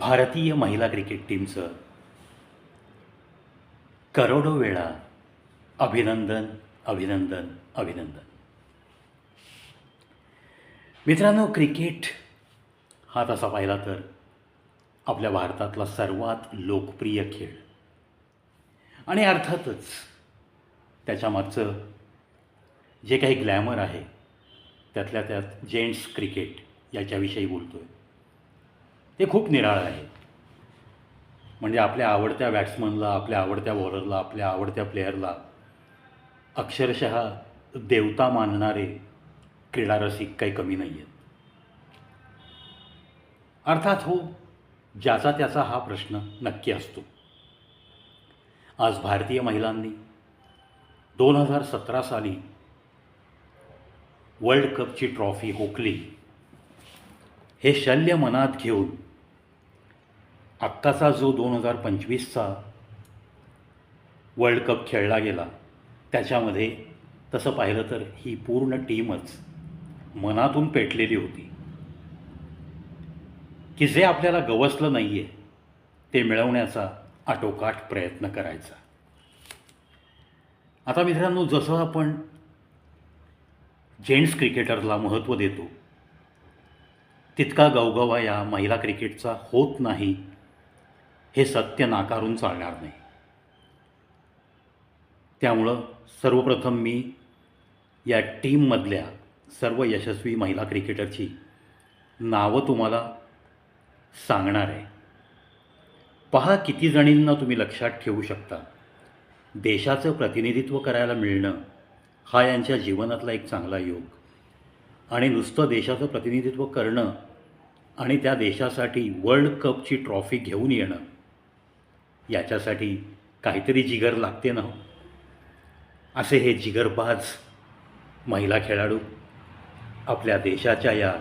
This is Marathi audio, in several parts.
भारतीय महिला क्रिकेट टीमचं करोडो वेळा अभिनंदन अभिनंदन अभिनंदन. मित्रांनो क्रिकेट हा तसा पाहिला तर आपल्या भारतातला सर्वात लोकप्रिय खेळ. आणि अर्थातच त्याच्यामागचं जे काही ग्लॅमर आहे त्यातल्या त्यात जेंट्स क्रिकेट याच्याविषयी बोलतो आहे ते खूप निराळं आहे. म्हणजे आपल्या आवडत्या बॅट्समनला आपल्या आवडत्या बॉलरला आपल्या आवडत्या प्लेयरला अक्षरशः देवता मानणारे क्रीडारसिक काही कमी नाही आहेत अर्थात हो ज्याचा त्याचा हा प्रश्न नक्की असतो. आज भारतीय महिलांनी दोन हजार सतरा साली वर्ल्ड कपची ट्रॉफी हुकली हे शल्य मनात घेऊन आत्ताचा जो दोन हजार पंचवीसचा वर्ल्ड कप खेळला गेला त्याच्यामध्ये तसं पाहिलं तर ही पूर्ण टीमच मनातून पेटलेली होती. की जे आपल्याला गवसलं नाही आहे ते मिळवण्याचा आटोकाट प्रयत्न करायचा. आता मित्रांनो जसं आपण जेंट्स क्रिकेटरला महत्त्व देतो तितका गवगवा या महिला क्रिकेटचा होत नाही. हे सत्य नाकारून चालणार नाही. त्यामुळं सर्वप्रथम मी या टीममधल्या सर्व यशस्वी महिला क्रिकेटरची नावं तुम्हाला सांगणार आहे. पहा किती जणींना तुम्ही लक्षात ठेवू शकता. देशाचं प्रतिनिधित्व करायला मिळणं हा यांच्या जीवनातला एक चांगला योग. आणि नुसतं देशाचं प्रतिनिधित्व करणं आणि त्या देशासाठी वर्ल्ड कपची ट्रॉफी घेऊन येणं याच्यासाठी काहीतरी जिगर लागते ना हो. असे हे जिगरबाज महिला खेळाडू आपल्या देशाच्या या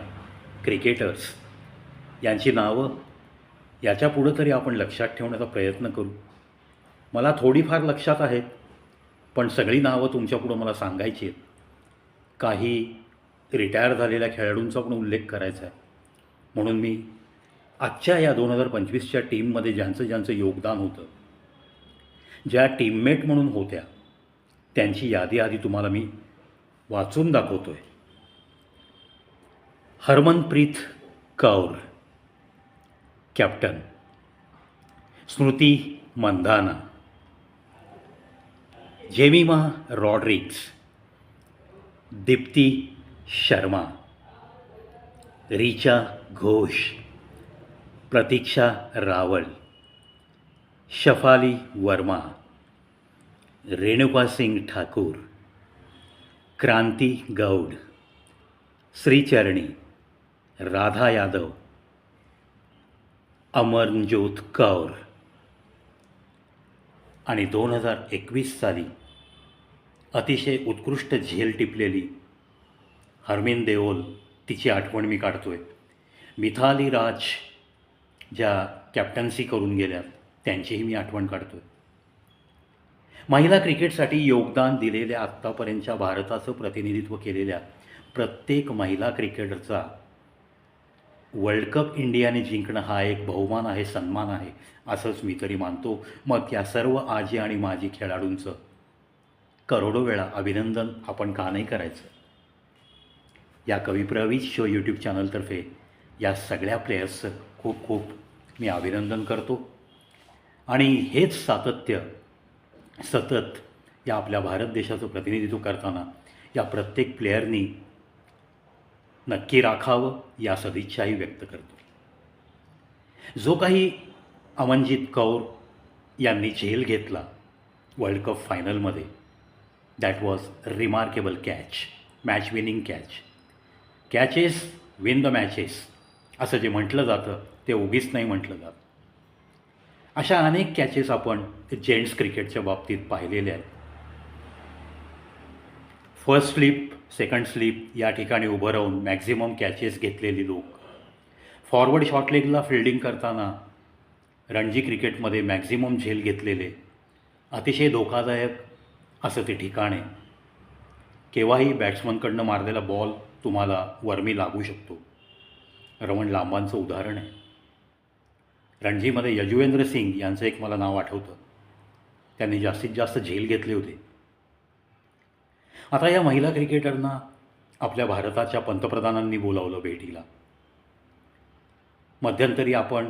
क्रिकेटर्स यांची नावं याच्या पुढं तरी आपण लक्षात ठेवण्याचा प्रयत्न करू. मला थोडीफार लक्षात आहेत पण सगळी नावं तुमच्यापुढं मला सांगायची आहेत. काही रिटायर झालेल्या खेळाडूंचा पण उल्लेख करायचा आहे. म्हणून मी आजच्या या दोन हजार पंचवीसच्या टीममध्ये ज्यांचं ज्यांचं योगदान होतं ज्या टीममेट म्हणून होत्या त्यांची यादी आधी तुम्हाला मी वाचून दाखवतो आहे हरमनप्रीत कौर कॅप्टन स्मृती मंधाना जेमिमा रॉड्रिक्स दीप्ती शर्मा. रिचा घोष. प्रतीक्षा रावल शफाली वर्मा रेणुका सिंग ठाकूर क्रांती गौड श्रीचरणी राधा यादव अमरनज्योत कौर. आणि दोन हजार एकवीस साली अतिशय उत्कृष्ट झेल टिपलेली हरमीन देओल तिची आठवण मी काढतोय. मिथाली राज ज्या कॅप्टन्सी करून गेल्या त्यांचीही मी आठवण काढतोय. महिला क्रिकेटसाठी योगदान दिलेल्या आत्तापर्यंतच्या भारताचं प्रतिनिधित्व केलेल्या प्रत्येक महिला क्रिकेटरचा वर्ल्ड कप इंडियाने जिंकणं हा एक बहुमान आहे सन्मान आहे असंच मी तरी मानतो. मग या सर्व आजी आणि माजी खेळाडूंचं करोडो वेळा अभिनंदन आपण का नाही करायचं? या कविप्रवीज शो यूट्यूब चॅनलतर्फे या सगळ्या प्लेयर्सचं खूप खूप मी अभिनंदन करतो. आणि हेच सातत्य सतत या आपल्या भारत देशाचं प्रतिनिधित्व करताना या प्रत्येक प्लेयरनी नक्की राखावं या सदिच्छाही व्यक्त करतो. जो काही अमनजित कौर यांनी झेल घेतला वर्ल्ड कप फायनलमध्ये that was remarkable catch match winning catch catches win the matches असं जे म्हटलं जातं ते उगीच नाही म्हटलं जात. अशा अनेक कॅचेस आपण जेंट्स क्रिकेटच्या बाबतीत पाहिलेल्या आहेत. फर्स्ट स्लीप सेकंड स्लीप या ठिकाणी उभं राहून मॅक्झिमम कॅचेस घेतलेली लोक. फॉरवर्ड शॉर्ट लेगला फिल्डिंग करताना रणजी क्रिकेटमध्ये मॅक्झिमम झेल घेतलेले अतिशय धोकादायक असं ते ठिकाण आहे. केव्हाही बॅट्समनकडनं मारलेला बॉल तुम्हाला वर्मी लागू शकतो. रमण लांबांचं उदाहरण आहे. रणजीमध्ये यजुवेंद्र सिंग यांचं एक मला नाव आठवतं. त्यांनी जास्तीत जास्त झेल घेतले होते. आता या महिला क्रिकेटरना आपल्या भारताच्या पंतप्रधानांनी बोलावलं भेटीला. मध्यंतरी आपण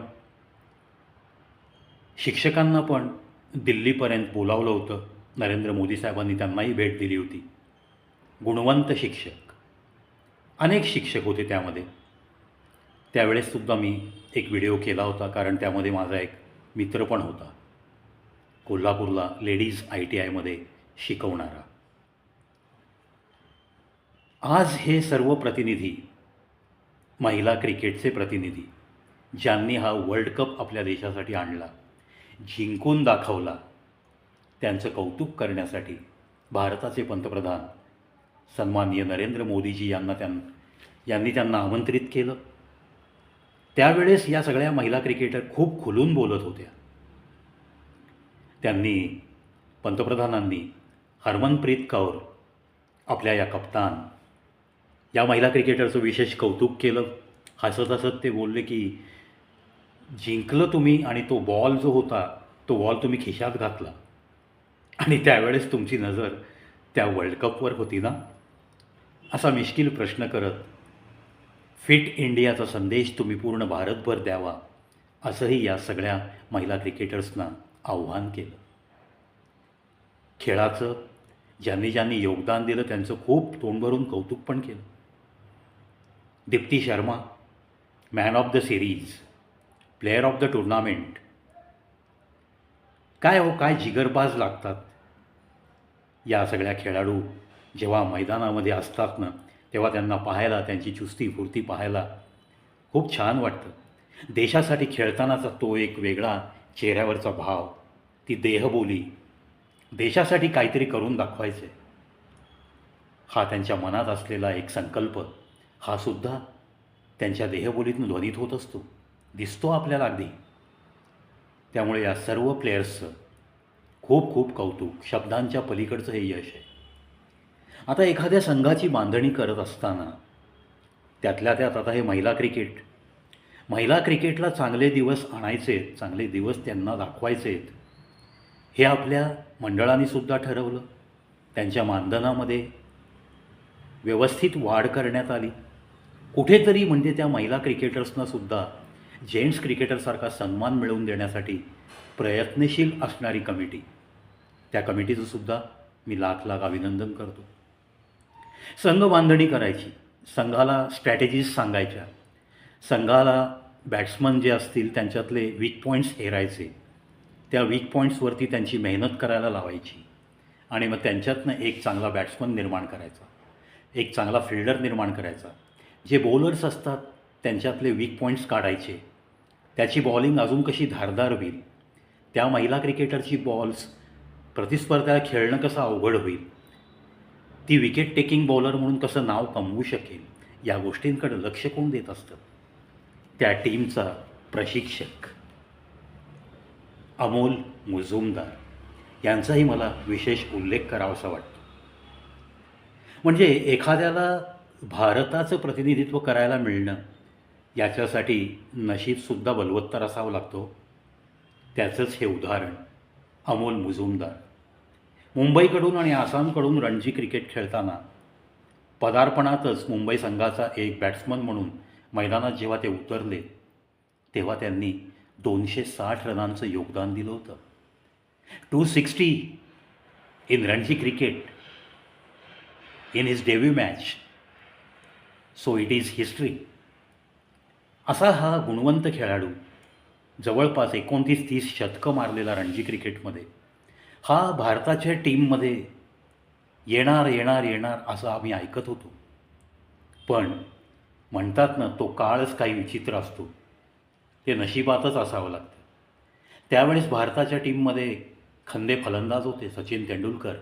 शिक्षकांना पण दिल्लीपर्यंत बोलावलं होतं. नरेंद्र मोदी साहेबांनी त्यांनाही भेट दिली होती. गुणवंत शिक्षक. अनेक शिक्षक होते त्यामध्ये. त्यावेळेससुद्धा मी एक व्हिडिओ केला होता कारण त्यामध्ये माझा एक मित्र पण होता. कोल्हापूरला लेडीज आय टी आयमध्ये शिकवणारा. आज हे सर्व प्रतिनिधी महिला क्रिकेटचे प्रतिनिधी ज्यांनी हा वर्ल्ड कप आपल्या देशासाठी आणला जिंकून दाखवला त्यांचं कौतुक करण्यासाठी भारताचे पंतप्रधान सन्माननीय नरेंद्र मोदीजी यांना त्यां यांनी त्यांना आमंत्रित केलं. त्यावेळेस या सगळ्या महिला क्रिकेटर खूप खुलून बोलत होत्या. त्यांनी पंतप्रधानांनी हरमनप्रीत कौर आपल्या या कप्तान या महिला क्रिकेटरचं विशेष कौतुक केलं. हसत हसत ते बोलले की जिंकलं तुम्ही आणि तो बॉल जो होता तो बॉल तुम्ही खिशात घातला. आणि त्यावेळेस तुमची नजर त्या वर्ल्ड कपवर होती ना? असा मिश्किल प्रश्न करत फिट इंडियाचा संदेश तुम्ही पूर्ण भारतभर द्यावा असंही या सगळ्या महिला क्रिकेटर्सना आव्हान केलं. खेळाचं ज्यांनी ज्यांनी योगदान दिलं त्यांचं खूप तोंडभरून कौतुक पण केलं. Deepti Sharma man of the series player of the tournament काय हो काय जिगरबाज लागतात या सगळ्या खेळाडू जेव्हा मैदानामध्ये असतात ना? तेव्हा त्यांना पाहायला त्यांची चुस्ती फुर्ती पाहायला खूप छान वाटतं. देशासाठी खेळतानाचा तो एक वेगळा चेहऱ्यावरचा भाव ती देहबोली देशासाठी काहीतरी करून दाखवायचे. हा त्यांच्या मनात असलेला एक संकल्प हा सुद्धा त्यांच्या देहबोलीतून ध्वनित होत असतो दिसतो आपल्याला अगदी. त्यामुळे या सर्व प्लेयर्सचं खूप खूप कौतुक शब्दांच्या पलीकडचं हे यश आहे. आता एखाद्या संघाची बांधणी करत असताना त्यातल्या त्यात आता हे महिला क्रिकेट. महिला क्रिकेटला चांगले दिवस आणायचे चांगले दिवस त्यांना दाखवायचे. आहेत हे आपल्या मंडळाने सुद्धा ठरवलं. त्यांच्या मानधनामध्ये व्यवस्थित वाढ करण्यात आली. कुठेतरी म्हणजे त्या महिला क्रिकेटर्सनासुद्धा जेंट्स क्रिकेटरसारखा सन्मान मिळवून देण्यासाठी प्रयत्नशील असणारी कमिटी. त्या कमिटीचं सुद्धा मी लाख लाख अभिनंदन करतो. संघ बांधणी करायची. संघाला स्ट्रॅटेजीज सांगायच्या. संघाला बॅट्समन जे असतील त्यांच्यातले वीक पॉईंट्स हेरायचे. त्या वीक पॉईंट्सवरती त्यांची मेहनत करायला लावायची. आणि मग त्यांच्यातनं एक चांगला बॅट्समन निर्माण करायचा. एक चांगला फिल्डर निर्माण करायचा. जे बॉलर्स असतात त्यांच्यातले वीक पॉईंट्स काढायचे. त्याची बॉलिंग अजून कशी धारदार होईल? त्या महिला क्रिकेटरची बॉल्स प्रतिस्पर्ध्याला खेळणं कसं अवघड होईल? ती विकेट टेकिंग बॉलर म्हणून कसं नाव कमवू शकेल या गोष्टींकडे लक्ष कोण देत असतं? त्या टीमचा प्रशिक्षक. अमोल मुजुमदार. यांचाही मला विशेष उल्लेख करावासा वाटतो. म्हणजे एखाद्याला भारताचं प्रतिनिधित्व करायला मिळणं याच्यासाठी नशीबसुद्धा बलवत्तर असावं लागतो. त्याचंच हे उदाहरण अमोल मुजुमदार. मुंबईकडून आणि आसामकडून रणजी क्रिकेट खेळताना पदार्पणातच मुंबई संघाचा एक बॅट्समन म्हणून मैदानात जेव्हा ते उतरले तेव्हा त्यांनी दोनशे साठ रनांचं योगदान दिलं होतं. Two sixty in Ranji cricket in his डेव्ह्यू match so it is history असा हा गुणवंत खेळाडू जवळपास एकोणतीस तीस शतकं मारलेला रणजी क्रिकेटमध्ये हा भारताच्या टीममध्ये येणार येणार येणार असं आम्ही ऐकत होतो. पण म्हणतात ना तो काळच काही विचित्र असतो. ते नशिबातच असावं लागतं. त्यावेळेस भारताच्या टीममध्ये खंदे फलंदाज होते Sachin Tendulkar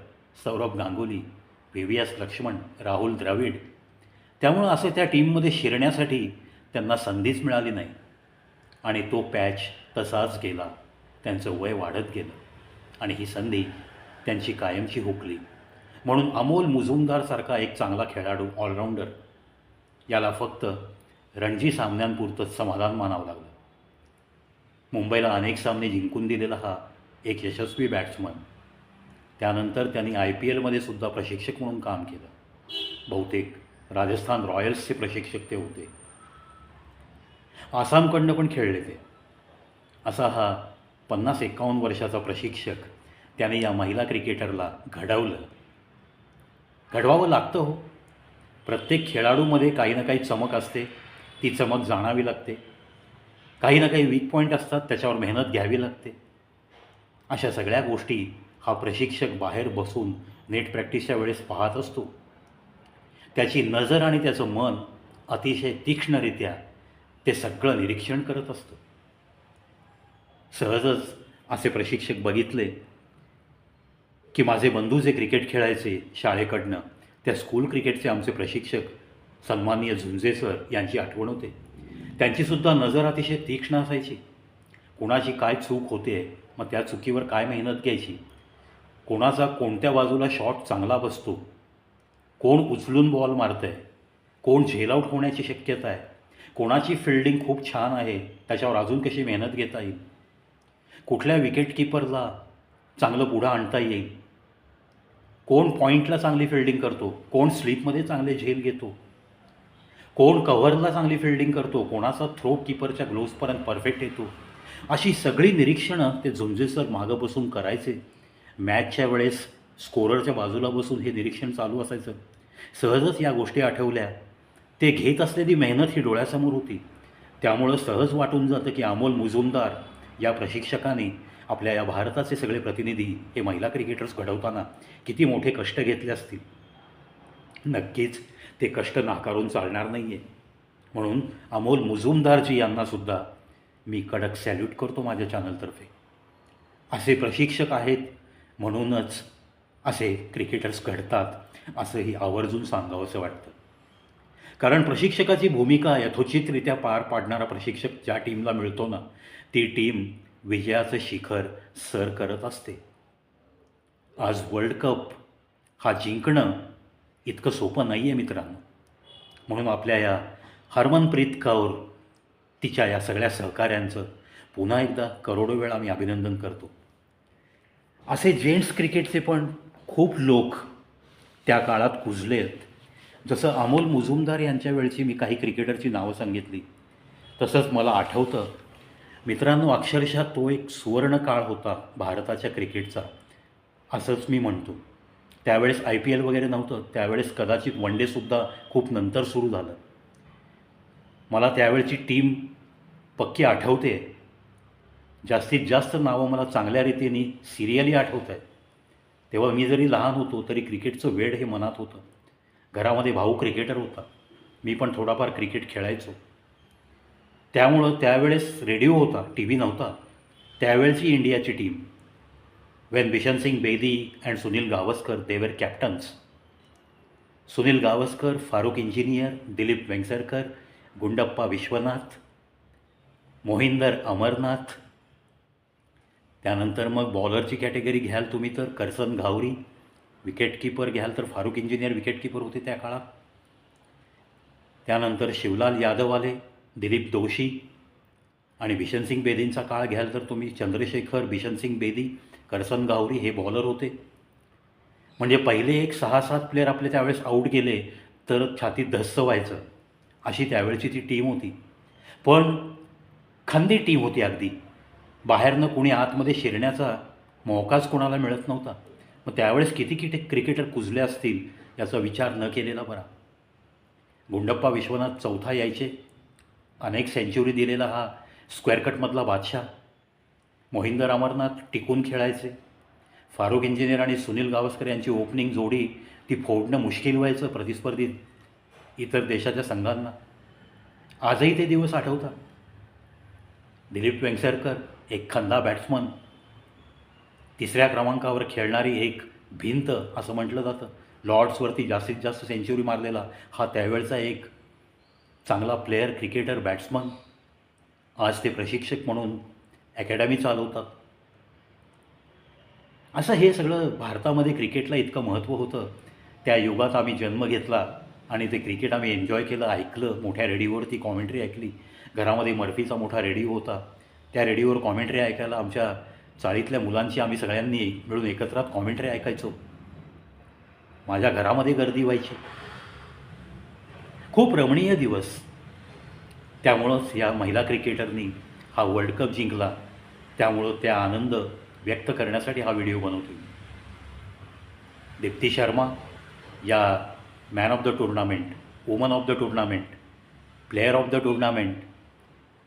Saurav Ganguly V V S Laxman Rahul Dravid. त्यामुळं असे त्या टीममध्ये शिरण्यासाठी त्यांना संधीच मिळाली नाही. आणि तो पॅच तसाच गेला. त्यांचं वय वाढत गेलं. आणि ही संधी त्यांची कायमची हुकली. म्हणून अमोल मुजुमदारसारखा एक चांगला खेळाडू ऑलराऊंडर याला फक्त रणजी सामन्यांपुरतंच समाधान मानावं लागलं. मुंबईला अनेक सामने जिंकून दिलेला हा एक यशस्वी बॅट्समन त्यानंतर त्यांनी आय पी एलमध्ये सुद्धा प्रशिक्षक म्हणून काम केलं. बहुतेक राजस्थान रॉयल्सचे प्रशिक्षक ते होते. आसामकडनं पण खेळले ते. असा हा पन्नास एकावन्न वर्षाचा प्रशिक्षक त्याने या महिला क्रिकेटरला घडवलं. घडवावं लागतं हो. प्रत्येक खेळाडूमध्ये काही ना काही चमक असते. ती चमक जाणावी लागते. काही ना काही वीक पॉईंट असतात त्याच्यावर मेहनत घ्यावी लागते. अशा सगळ्या गोष्टी हा प्रशिक्षक बाहेर बसून नेट प्रॅक्टिसच्या वेळेस पाहत असतो. त्याची नजर आणि त्याचं मन अतिशय तीक्ष्णरित्या ते सगळं निरीक्षण करत असतं. सहजच असे प्रशिक्षक बघितले की माझे बंधू जे क्रिकेट खेळायचे शाळेकडनं त्या स्कूल क्रिकेटचे आमचे प्रशिक्षक सन्माननीय झुंजे सर यांची आठवण होते. त्यांचीसुद्धा नजर अतिशय तीक्ष्ण असायची. कोणाची काय चूक होते मग त्या चुकीवर काय मेहनत घ्यायची? कोणाचा कोणत्या बाजूला शॉट चांगला बसतो? कोण उचलून बॉल मारतं आहे कोण झेलआउट होण्याची शक्यता आहे? कोणाची फिल्डिंग खूप छान आहे? त्याच्यावर अजून कशी मेहनत घेता येईल? कुठल्या विकेटकीपरला चांगलं पुढं आणता येईल? कोण पॉईंटला चांगली फिल्डिंग करतो? कोण स्लीपमध्ये चांगले झेल घेतो? कोण कव्हरला चांगली फिल्डिंग करतो? कोणाचा थ्रो किपरच्या ग्लोव्सपर्यंत परफेक्ट येतो? अशी सगळी निरीक्षणं ते झुंझे सर मागं बसून करायचे. मॅचच्या वेळेस स्कोररच्या बाजूला बसून हे निरीक्षण चालू असायचं. सहजच या गोष्टी आठवल्या. ते घेत असलेली मेहनत ही डोळ्यासमोर होती. त्यामुळं सहज वाटून जातं की अमोल मुजुमदार या प्रशिक्षकाने आपल्या या भारताचे सगळे प्रतिनिधी हे महिला क्रिकेटर्स घडवताना किती मोठे कष्ट घेतले असतील. नक्कीच ते कष्ट नाकारून चालणार नाही आहे म्हणून अमोल मुजुमदारजी यांनासुद्धा मी कडक सॅल्यूट करतो माझ्या चॅनलतर्फे असे प्रशिक्षक आहेत म्हणूनच असे क्रिकेटर्स घडतात असंही आवर्जून सांगावंसं वाटतं. कारण प्रशिक्षकाची भूमिका यथोचितरित्या पार पाडणारा प्रशिक्षक ज्या टीमला मिळतो ना ती टीम विजयाचं शिखर सर करत असते. आज वर्ल्ड कप हा जिंकणं इतकं सोपं नाही आहे मित्रांनो. म्हणून आपल्या या हरमनप्रीत कौर तिच्या या सगळ्या सहकाऱ्यांचं पुन्हा एकदा करोडो वेळा मी अभिनंदन करतो. असे जेंट्स क्रिकेटचे पण खूप लोक त्या काळात कुजले आहेत. जसं अमोल मुजुमदार यांच्या वेळची मी काही क्रिकेटरची नावं सांगितली तसंच मला आठवतं मित्रांनो अक्षरशः तो एक सुवर्णकाळ होता भारताच्या क्रिकेटचा असंच मी म्हणतो. त्यावेळेस आय पी एल वगैरे नव्हतं त्यावेळेस कदाचित वन डेसुद्धा खूप नंतर सुरू झालं. मला त्यावेळची टीम पक्की आठवते. जास्तीत जास्त नावं मला चांगल्या रीतीने सिरियली आठवत आहेत तेव्हा मी जरी लहान होतो तरी क्रिकेटचं वेळ हे मनात होतं. घरामध्ये भाऊ क्रिकेटर होता. मी पण थोडाफार क्रिकेट खेळायचो. त्यामुळं त्यावेळेस रेडिओ होता टी व्ही नव्हता. त्यावेळची इंडियाची team. When Bishan Singh Bedi and Sunil Gavaskar they were captains Sunil Gavaskar Farokh Engineer Dilip Vengsarkar Gundappa Vishwanath Mohinder Amarnath त्यानंतर मग बॉलरची कॅटेगरी घ्याल तुम्ही तर करसन घावरी विकेटकीपर घ्याल तर फारुख इंजिनियर विकेटकीपर होते त्या काळात. त्यानंतर शिवलाल यादव आले. दिलीप दोशी आणि भीषणसिंग बेदींचा काळ घ्याल तर तुम्ही चंद्रशेखर भीषणसिंग बेदी करसन गावरी हे बॉलर होते. म्हणजे पहिले एक सहा सात प्लेअर आपले त्यावेळेस आऊट गेले तर छातीत धस्स व्हायचं. अशी त्यावेळची ती टीम होती. पण खंदी टीम होती अगदी. बाहेरनं कुणी आतमध्ये शिरण्याचा मोकाच कोणाला मिळत नव्हता. मग त्यावेळेस किती किटे क्रिकेटर कुजले असतील याचा विचार न केलेला बरा. गुंडप्पा विश्वनाथ चौथा यायचे. अनेक सेंच्युरी दिलेला हा स्क्वेअर कटमधला बादशाह. मोहिंदर अमरनाथ टिकून खेळायचे. फारुख इंजिनियर आणि सुनील गावस्कर यांची ओपनिंग जोडी ती फोडणं मुश्किल व्हायचं प्रतिस्पर्धीत इतर देशाच्या संघांना. आजही ते दिवस आठवतात. दिलीप वेंगसरकर एक खंदा बॅट्समन तिसऱ्या क्रमांकावर खेळणारी एक भिंत असं म्हटलं जातं. लॉर्ड्सवरती जास्तीत जास्त सेंच्युरी मारलेला हा त्यावेळचा एक चांगला प्लेयर क्रिकेटर बॅट्समन आज ते प्रशिक्षक म्हणून अकॅडमी चालवतात. असं हे सगळं भारतामध्ये क्रिकेटला इतकं महत्त्व होतं. त्या युगात आम्ही जन्म घेतला आणि ते क्रिकेट आम्ही एन्जॉय केलं ऐकलं. मोठ्या रेडिओवरती कॉमेंट्री ऐकली. घरामध्ये मर्फीचा मोठा रेडिओ होता. त्या रेडिओवर कॉमेंट्री ऐकायला आमच्या चाळीतल्या मुलांची आम्ही सगळ्यांनी मिळून एकत्रात कॉमेंट्री ऐकायचो. माझ्या घरामध्ये गर्दी व्हायची. खूप रमणीय दिवस. त्यामुळंच या महिला क्रिकेटरनी हा वर्ल्ड कप जिंकला. त्यामुळं त्या आनंद व्यक्त करण्यासाठी हा व्हिडिओ बनवतो. दीप्ती शर्मा या man of the tournament woman of the tournament player of the tournament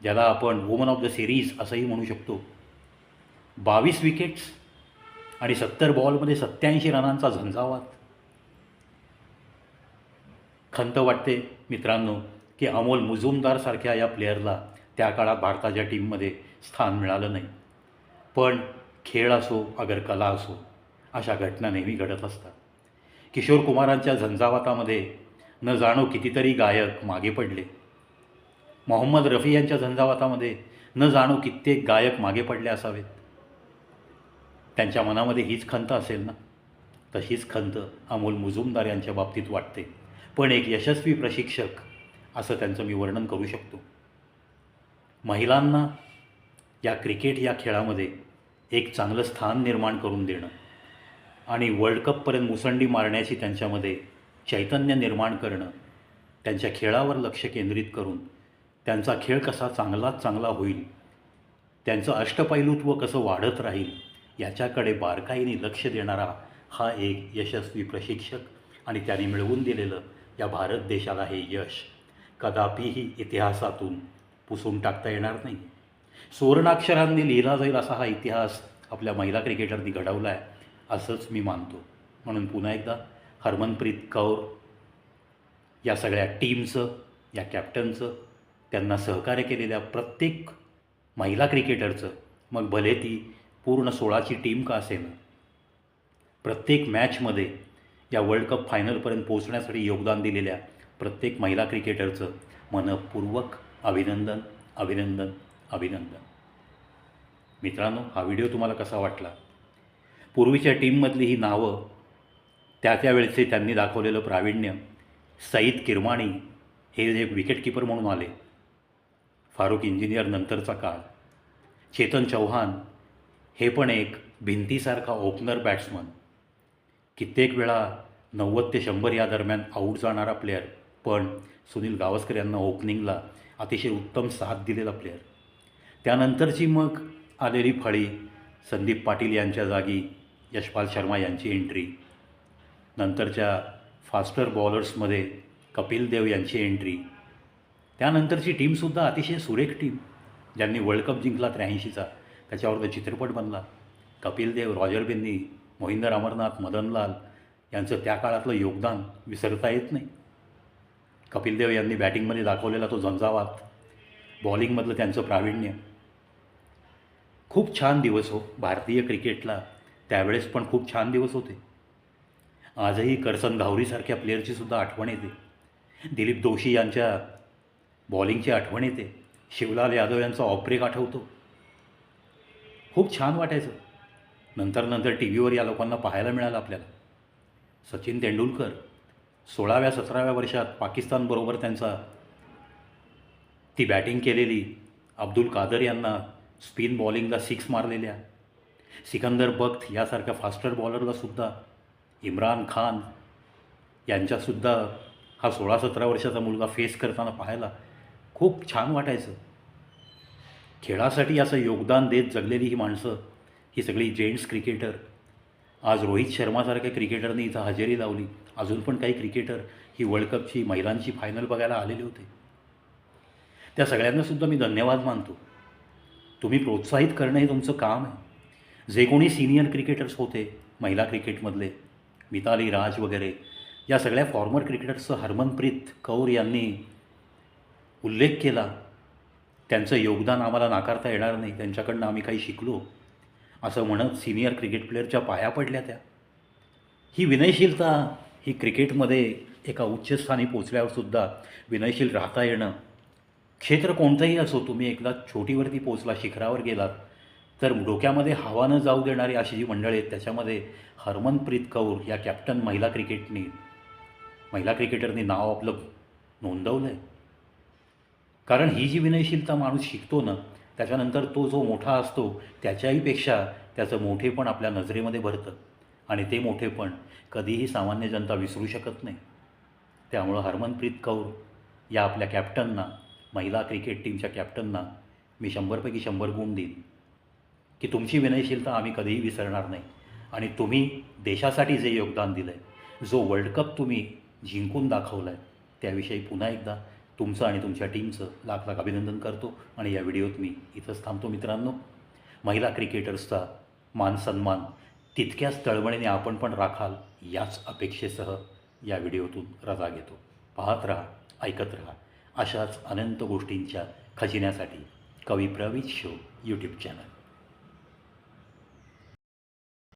ज्याला आपण वुमन ऑफ द सिरीज असंही म्हणू शकतो. बावीस विकेट्स आणि सत्तर बॉलमध्ये सत्याऐंशी रनांचा झंझावात. खंत वाटते मित्रांनो की अमोल मुजुमदारसारख्या या प्लेअरला त्या काळात भारताच्या टीममध्ये स्थान मिळालं नाही. पण खेळ असो अगर कला असो अशा घटना नेहमी घडत असतात. किशोर कुमारांच्या झंझावातामध्ये न जाणो कितीतरी गायक मागे पडले. मोहम्मद रफी यांच्या झंझावातामध्ये न जाणो कित्येक गायक मागे पडले असावेत. त्यांच्या मनामध्ये हीच खंत असेल ना? तशीच खंत अमोल मुजुमदार यांच्या बाबतीत वाटते. पण एक यशस्वी प्रशिक्षक असं त्यांचं मी वर्णन करू शकतो. महिलांना या क्रिकेट या खेळामध्ये एक चांगलं स्थान निर्माण करून देणं आणि वर्ल्ड कपपर्यंत मुसंडी मारण्याची त्यांच्यामध्ये चैतन्य निर्माण करणं त्यांच्या खेळावर लक्ष केंद्रित करून त्यांचा खेळ कसा चांगलाच चांगला होईल त्यांचं अष्टपैलुत्व कसं वाढत राहील याच्याकडे बारकाईने लक्ष देणारा हा एक यशस्वी प्रशिक्षक आणि त्याने मिळवून दिलेलं या भारत देशाला हे यश कदापिही इतिहासातून पुसून टाकता येणार नाही. सुवर्णाक्षरांनी लिहिला जाईल असा हा इतिहास आपल्या महिला क्रिकेटरनी घडवला आहे असंच मी मानतो. म्हणून पुन्हा एकदा हरमनप्रीत कौर या सगळ्या टीमचं या कॅप्टनचं त्यांना सहकार्य केलेल्या प्रत्येक महिला क्रिकेटरचं मग भले ती पूर्ण सोळाची टीम का असेल प्रत्येक मॅचमध्ये या वर्ल्ड कप फायनलपर्यंत पोहोचण्यासाठी योगदान दिलेल्या प्रत्येक महिला क्रिकेटरचं मनपूर्वक अभिनंदन अभिनंदन अभिनंदन. मित्रांनो हा व्हिडिओ तुम्हाला कसा वाटला? पूर्वीच्या टीममधली ही नावं त्या त्यावेळेचे त्यांनी दाखवलेलं प्रावीण्य सईद किरमाणी हे एक विकेटकीपर म्हणून आले. फारूक इंजिनियर नंतरचा काळ. चेतन चौहान हे पण एक भिंतीसारखा ओपनर बॅट्समन कित्येक वेळा नव्वद ते शंभर या दरम्यान आऊट जाणारा प्लेअर पण सुनील गावस्कर यांना ओपनिंगला अतिशय उत्तम साथ दिलेला प्लेअर त्यानंतरची मग आलेली फळी संदीप पाटील यांच्या जागी यशपाल शर्मा यांची एंट्री नंतरच्या फास्टर बॉलर्समध्ये कपिल देव यांची एंट्री त्यानंतरची टीमसुद्धा अतिशय सुरेख टीम ज्यांनी वर्ल्ड कप जिंकला त्र्याऐंशीचा त्याच्यावर तो चित्रपट बनला. कपिल देव रॉजर बेन्नी मोहिंदर अमरनाथ मदनलाल यांचं त्या काळातलं योगदान विसरता येत नाही. कपिल देव यांनी बॅटिंगमध्ये दाखवलेला तो झंझावात बॉलिंगमधलं त्यांचं प्रावीण्य. खूप छान दिवस हो भारतीय क्रिकेटला. त्यावेळेस पण खूप छान दिवस होते. आजही करसन धावरीसारख्या प्लेअरची सुद्धा आठवण येते. दिलीप दोशी यांच्या बॉलिंगची आठवण येते. शिवलाल यादव यांचा ऑपरेक आठवतो. खूप छान वाटायचं. नंतर नंतर टी व्हीवर या लोकांना पाहायला मिळालं आपल्याला. सचिन तेंडुलकर सोळाव्या सतराव्या वर्षात पाकिस्तानबरोबर त्यांचा ती बॅटिंग केलेली अब्दुल कादर यांना स्पिन बॉलिंगला सिक्स मारलेल्या सिकंदर बख्त यासारख्या फास्टर बॉलरलासुद्धा इम्रान खान यांच्यासुद्धा हा सोळा सतरा वर्षाचा मुलगा फेस करताना पाहायला खूप छान वाटायचं. खेळासाठी असं योगदान देत जगलेली ही माणसं ही सगळी जेंट्स क्रिकेटर. आज रोहित शर्मासारख्या क्रिकेटरने इथं हजेरी लावली. अजून पण काही क्रिकेटर ही वर्ल्ड कपची महिलांची फायनल बघायला आलेले होते. त्या सगळ्यांनासुद्धा मी धन्यवाद मानतो. तुम्ही प्रोत्साहित करणं हे तुमचं काम आहे. जे कोणी सिनियर क्रिकेटर्स होते महिला क्रिकेटमधले मिताली राज वगैरे या सगळ्या फॉर्मर क्रिकेटर्सचं हरमनप्रीत कौर यांनी उल्लेख केला. त्यांचं योगदान आम्हाला नाकारता येणार नाही. त्यांच्याकडनं आम्ही काही शिकलो. असं म्हणत सिनियर क्रिकेट प्लेअरच्या पाया पडल्या त्या. ही विनयशीलता ही क्रिकेटमध्ये एका उच्चस्थानी पोचल्यावरसुद्धा विनयशील राहता येणं. क्षेत्र कोणतंही असो तुम्ही एकदा छोटीवरती पोचला शिखरावर गेलात तर डोक्यामध्ये हवा न जाऊ देणारी अशी जी मंडळी आहेत त्याच्यामध्ये हरमनप्रीत कौर या कॅप्टन महिला क्रिकेटनी महिला क्रिकेटरनी नाव आपलं नोंदवलं आहे कारण ही जी विनयशीलता माणूस शिकतो ना त्याच्यानंतर तो जो मोठा असतो त्याच्याहीपेक्षा त्याचं मोठेपण आपल्या नजरेमध्ये भरतं. आणि ते मोठेपण कधीही सामान्य जनता विसरू शकत नाही. त्यामुळं हरमनप्रीत कौर या आपल्या कॅप्टनना महिला क्रिकेट टीमच्या कॅप्टनना मी शंभरपैकी शंभर गुण देईन. की तुमची विनयशीलता आम्ही कधीही विसरणार नाही. आणि तुम्ही देशासाठी जे योगदान दिलं आहे जो वर्ल्ड कप तुम्ही जिंकून दाखवला आहे त्याविषयी पुन्हा एकदा तुमचं आणि तुमच्या टीमचं लाख लाख अभिनंदन करतो आणि या व्हिडिओत मी इथंच थांबतो मित्रांनो. महिला क्रिकेटर्सचा मान सन्मान तितक्याच तळमळीने आपण पण राखाल याच अपेक्षेसह या व्हिडिओतून रजा घेतो. पाहत राहा ऐकत राहा अशाच अनंत गोष्टींच्या खजिन्यासाठी कवी प्रवीत शो यूट्यूब चॅनल